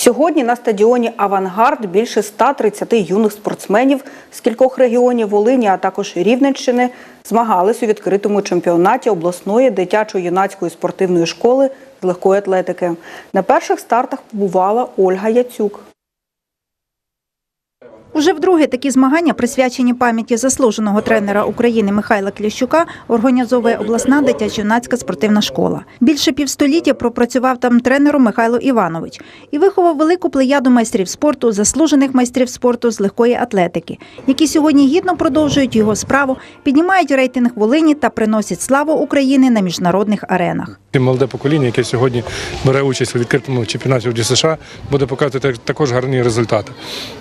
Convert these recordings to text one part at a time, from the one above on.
Сьогодні на стадіоні Авангард більше 130 юних спортсменів з кількох регіонів Волині, а також Рівненщини, змагались у відкритому чемпіонаті обласної дитячо-юнацької спортивної школи з легкої атлетики. На перших стартах побувала Ольга Яцюк. Уже вдруге такі змагання, присвячені пам'яті заслуженого тренера України Михайла Кліщука, організовує обласна дитячо-юнацька спортивна школа. Більше півстоліття пропрацював там тренером Михайло Іванович і виховав велику плеяду майстрів спорту, заслужених майстрів спорту з легкої атлетики, які сьогодні гідно продовжують його справу, піднімають рейтинг Волині та приносять славу України на міжнародних аренах. Молоде покоління, яке сьогодні бере участь у відкритому чемпіонаті в США, буде показувати також гарні результати.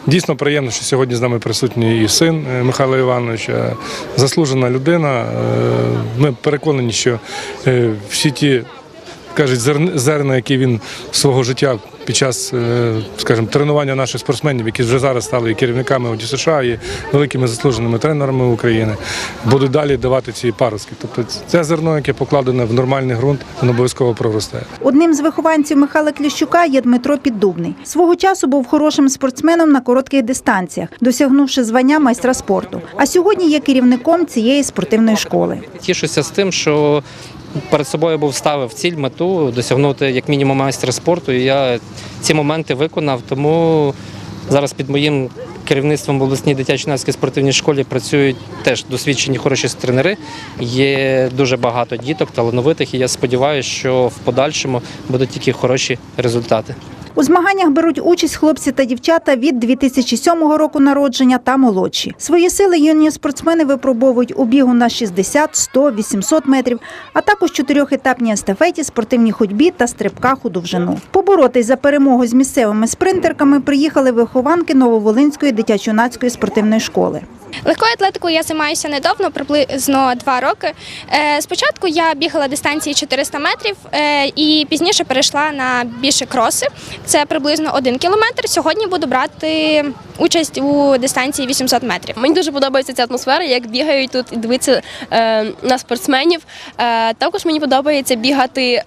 Дійсно приємно, що сьогодні з нами присутній і син Михайло Михайла Івановича, заслужена людина. Е, Ми переконані, що е, всі ті кажуть, зерн- зерна, які він свого життя під час, е, скажімо, тренування наших спортсменів, які вже зараз стали і керівниками ОДЮ США, і великими заслуженими тренерами України, будуть далі давати ці паростки. Тобто це зерно, яке покладене в нормальний ґрунт, воно обов'язково проросте. Одним з вихованців Михайла Кліщука є Дмитро Піддубний. Свого часу був хорошим спортсменом на коротких дистанціях, досягнувши звання майстра спорту. А сьогодні є керівником цієї спортивної школи. Тішуся з тим, що перед собою був ставив ціль, мету досягнути як мінімум майстра спорту. І я ці моменти виконав. Тому зараз під моїм керівництвом в обласній дитячо-юнацькій спортивній школі працюють теж досвідчені хороші тренери. Є дуже багато діток, талановитих, і я сподіваюся, що в подальшому будуть тільки хороші результати. У змаганнях беруть участь хлопці та дівчата від 2007 року народження та молодші. Свої сили юні спортсмени випробовують у бігу на 60, 100, 800 метрів, а також чотирьохетапній естафеті, спортивній ходьбі та стрибках у довжину. Поборотись за перемогу з місцевими спринтерками приїхали вихованки Нововолинської дитячо-юнацької спортивної школи. Легкою атлетикою я займаюся недавно, приблизно два роки. Е, Спочатку я бігала дистанції 400 метрів е, і пізніше перейшла на більше кроси. Це приблизно один кілометр. Сьогодні буду брати участь у дистанції 800 метрів. Мені дуже подобається ця атмосфера, як бігають тут і дивитися е, на спортсменів. Також мені подобається бігати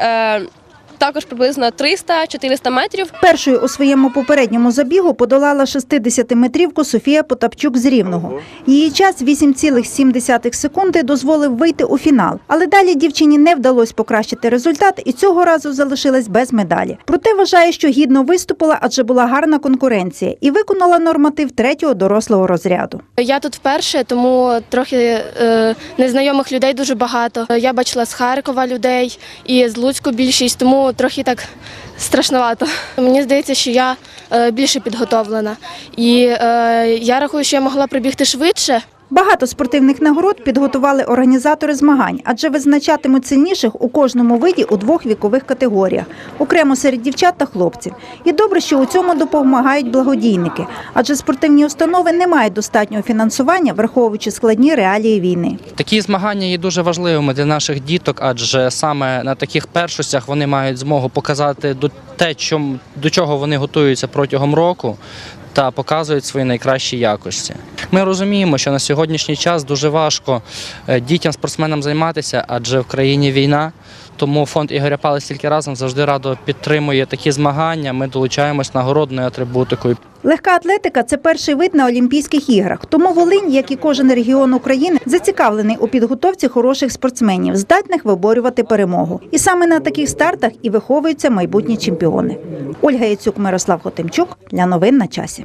також приблизно 300-400 метрів. Першою у своєму попередньому забігу подолала 60-метрівку Софія Потапчук з Рівного. Її час 8,7 секунди дозволив вийти у фінал. Але далі дівчині не вдалося покращити результат і цього разу залишилась без медалі. Проте вважає, що гідно виступила, адже була гарна конкуренція і виконала норматив третього дорослого розряду. Я тут вперше, тому трохи е, незнайомих людей дуже багато. Я бачила з Харкова людей і з Луцьку більшість, тому трохи так страшновато. Мені здається, що я е, більше підготовлена. І е, я рахую, що я могла прибігти швидше. Багато спортивних нагород підготували організатори змагань, адже визначатимуть сильніших у кожному виді у двох вікових категоріях, окремо серед дівчат та хлопців. І добре, що у цьому допомагають благодійники, адже спортивні установи не мають достатнього фінансування, враховуючи складні реалії війни. Такі змагання є дуже важливими для наших діток, адже саме на таких першостях вони мають змогу показати до те, до чого вони готуються протягом року. Та показують свої найкращі якості. Ми розуміємо, що на сьогоднішній час дуже важко е, дітям, спортсменам займатися, адже в країні війна. Тому фонд Ігоря Пали стільки разом завжди радо підтримує такі змагання. Ми долучаємось нагородною атрибутикою. Легка атлетика це перший вид на Олімпійських іграх. Тому Волинь, як і кожен регіон України, зацікавлений у підготовці хороших спортсменів, здатних виборювати перемогу. І саме на таких стартах і виховуються майбутні чемпіони. Ольга Яцюк, Мирослав Хотимчук для новин на часі.